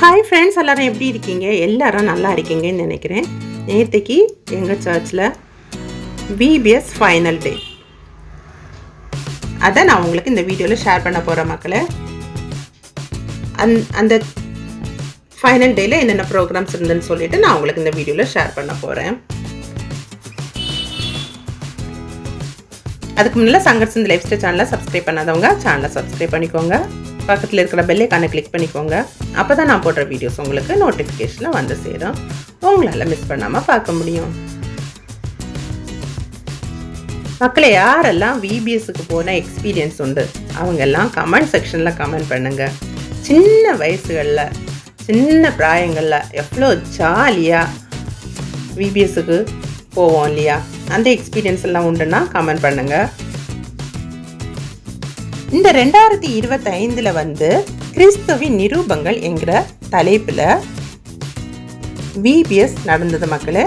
Hi friends எல்லாரும் எப்படி இருக்கீங்க? எல்லாரும் நல்லா இருக்கீங்கன்னு நினைக்கிறேன். நேற்றுக்கு எங்கள் சர்ச்சில் பிபிஎஸ் ஃபைனல் டே அதை நான் உங்களுக்கு இந்த வீடியோவில் ஷேர் பண்ண போகிறேன் மக்களை. அந் அந்த ஃபைனல் டேயில் என்னென்ன ப்ரோக்ராம்ஸ் இருந்துன்னு சொல்லிவிட்டு நான் உங்களுக்கு இந்த வீடியோவில் ஷேர் பண்ண போகிறேன் அதுக்கு முன்னால் சங்கர் லைஃப் ஸ்டைல் சேனலை சப்ஸ்கிரைப் பண்ணாதவங்க சேனலை சப்ஸ்கிரைப் பண்ணிக்கோங்க. பக்கத்தில் இருக்கிற பெல்லைக்கான கிளிக் பண்ணிக்கோங்க. அப்போ தான் நான் போடுற வீடியோஸ் உங்களுக்கு நோட்டிஃபிகேஷனில் வந்து சேரும். உங்களால் மிஸ் பண்ணாமல் பார்க்க முடியும். மக்களை யாரெல்லாம் விபிஎஸ்க்கு போன எக்ஸ்பீரியன்ஸ் உண்டு? அவங்கெல்லாம் கமெண்ட் செக்ஷனில் கமெண்ட் பண்ணுங்கள் சின்ன வயசுகளில் சின்ன பிராயங்களில் எவ்வளோ ஜாலியாக விபிஎஸ்க்கு போவோம் இல்லையா? அந்த எக்ஸ்பீரியன்ஸ் எல்லாம் உண்டுன்னா கமெண்ட் பண்ணுங்க. இந்த ரெண்டாயிரத்தி இருபத்தைந்தில் வந்து கிறிஸ்துவின் நிரூபங்கள் என்கிற தலைப்பில் விபிஎஸ் நடந்தது மக்களே.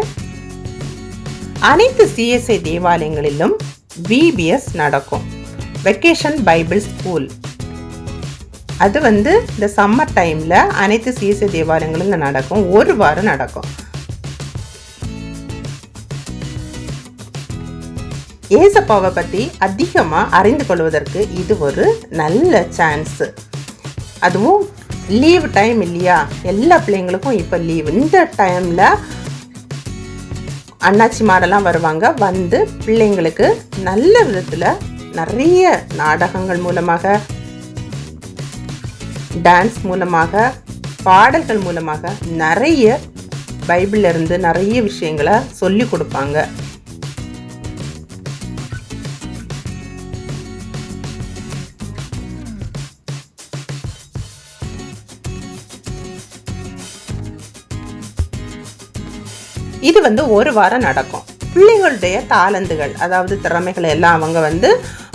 அனைத்து சிஎஸ்ஐ தேவாலயங்களிலும் விபிஎஸ் நடக்கும். வெக்கேஷன் பைபிள் ஸ்கூல் அது வந்து இந்த சம்மர் டைமில் அனைத்து சிஎஸ்ஐ தேவாலயங்களிலும் நடக்கும். ஒரு வாரம் நடக்கும். ஏசப்பாவை பற்றி அதிகமாக அறிந்து கொள்வதற்கு இது ஒரு நல்ல சான்ஸு அதுவும் லீவ் டைம் இல்லையா? எல்லா பிள்ளைங்களுக்கும் இப்போ லீவ் இந்த டைமில் அண்ணாச்சிமாரெல்லாம் வருவாங்க. வந்து பிள்ளைங்களுக்கு நல்ல விதத்தில் நிறைய நாடகங்கள் மூலமாக டான்ஸ் மூலமாக பாடல்கள் மூலமாக நிறைய பைபிளில் இருந்து நிறைய விஷயங்களை சொல்லி கொடுப்பாங்க. இது வந்து ஒரு வாரம் நடக்கும். பிள்ளைகளுடைய தாளந்துகள் அதாவது திறமைகளை எல்லாம் அவங்க வந்து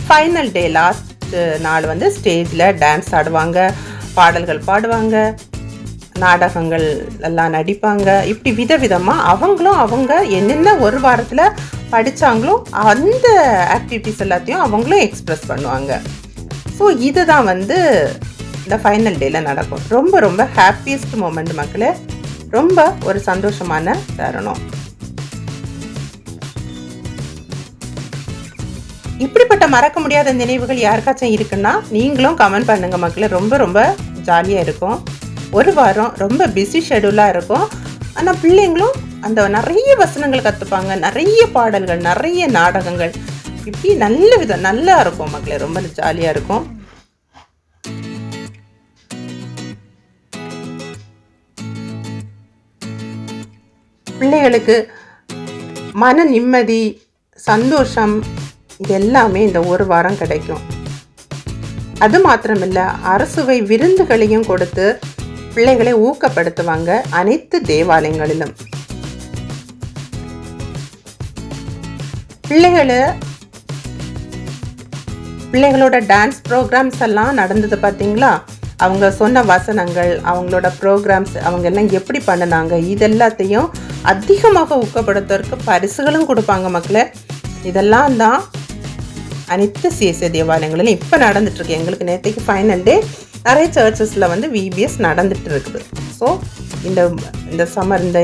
ஃபைனல் டே லாஸ்ட் நாள் வந்து ஸ்டேஜில் டான்ஸ் ஆடுவாங்க பாடல்கள் பாடுவாங்க நாடகங்கள் எல்லாம் நடிப்பாங்க. இப்படி விதவிதமாக அவங்களும் அவங்க என்னென்ன ஒரு வாரத்தில் படித்தாங்களோ அந்த ஆக்டிவிட்டிஸ் எல்லாத்தையும் அவங்களும் எக்ஸ்ப்ரெஸ் பண்ணுவாங்க. ஸோ இதுதான் வந்து இந்த ஃபைனல் டேயில் நடக்கும். ரொம்ப ரொம்ப ஹாப்பியஸ்ட் மூமெண்ட் மக்களே. ரொம்ப ஒரு சந்தோஷமான தருணம். இப்படிப்பட்ட மறக்க முடியாத நினைவுகள் யாருக்காச்சும் இருக்குன்னா நீங்களும் கமெண்ட் பண்ணுங்க மக்களே. ரொம்ப ரொம்ப ஜாலியாக இருக்கும். ஒரு வாரம் ரொம்ப பிஸி ஷெடியூலாக இருக்கும். ஆனால் பிள்ளைங்களும் அந்த நிறைய வசனங்கள் கற்றுப்பாங்க நிறைய பாடல்கள் நிறைய நாடகங்கள். இப்படி நல்ல விதம் நல்லா இருக்கும் மக்களே. ரொம்ப ஜாலியாக இருக்கும். பிள்ளைகளுக்கு மன நிம்மதி சந்தோஷம் இது எல்லாமே இந்த ஒரு வாரம் கிடைக்கும். அது மாத்திரமில்ல அரசுவை விருந்துகளையும் கொடுத்து பிள்ளைகளை ஊக்கப்படுத்துவாங்க அனைத்து தேவாலயங்களிலும். பிள்ளைகளை பிள்ளைகளோட டான்ஸ் ப்ரோக்ராம்ஸ் எல்லாம் நடந்தது பார்த்தீங்களா அவங்க சொன்ன வசனங்கள் அவங்களோட ப்ரோக்ராம்ஸ் அவங்க எல்லாம் எப்படி பண்ணினாங்க இதெல்லாத்தையும் அதிகமாக ஊக்கப்படுத்துவதற்கு பரிசுகளும் கொடுப்பாங்க மக்களே. இதெல்லாம் தான் அனைத்து சிஎஸ்ஐ தேவாலயங்களிலும் இப்போ நடந்துட்டுருக்கு. எங்களுக்கு நேற்றுக்கு ஃபைனல் டே நிறைய சர்ச்சஸில் வந்து விபிஎஸ் நடந்துட்டு இருக்குது ஸோ இந்த இந்த சம்மர் இந்த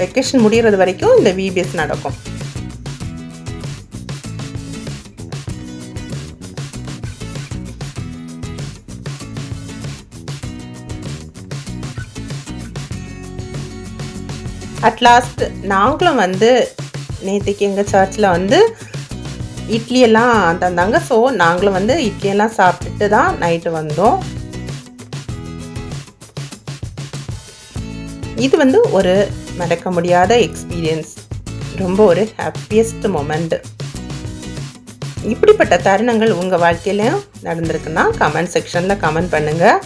வெக்கேஷன் முடிகிறது வரைக்கும் இந்த விபிஎஸ் நடக்கும். அட்லாஸ்ட் நாங்களும் வந்து நேற்றுக்கு எங்கள் சர்ச்சில் வந்து இட்லியெல்லாம் தந்தாங்க. ஸோ நாங்களும் வந்து இட்லியெல்லாம் சாப்பிட்டுட்டு தான் நைட்டு வந்தோம். இது வந்து ஒரு மறக்க முடியாத எக்ஸ்பீரியன்ஸ் ரொம்ப ஒரு ஹாப்பியஸ்ட் மொமெண்ட் இப்படிப்பட்ட தருணங்கள் உங்கள் வாழ்க்கையிலையும் நடந்திருக்குன்னா கமெண்ட் செக்ஷனில் கமெண்ட் பண்ணுங்கள்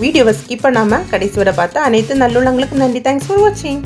வீடியோவை ஸ்கிப் பண்ணாமல் கடைசி வரை பார்த்தா அனைத்து நல்லுள்ளங்களுக்கும் நன்றி. தேங்க்ஸ் ஃபார் வாட்சிங்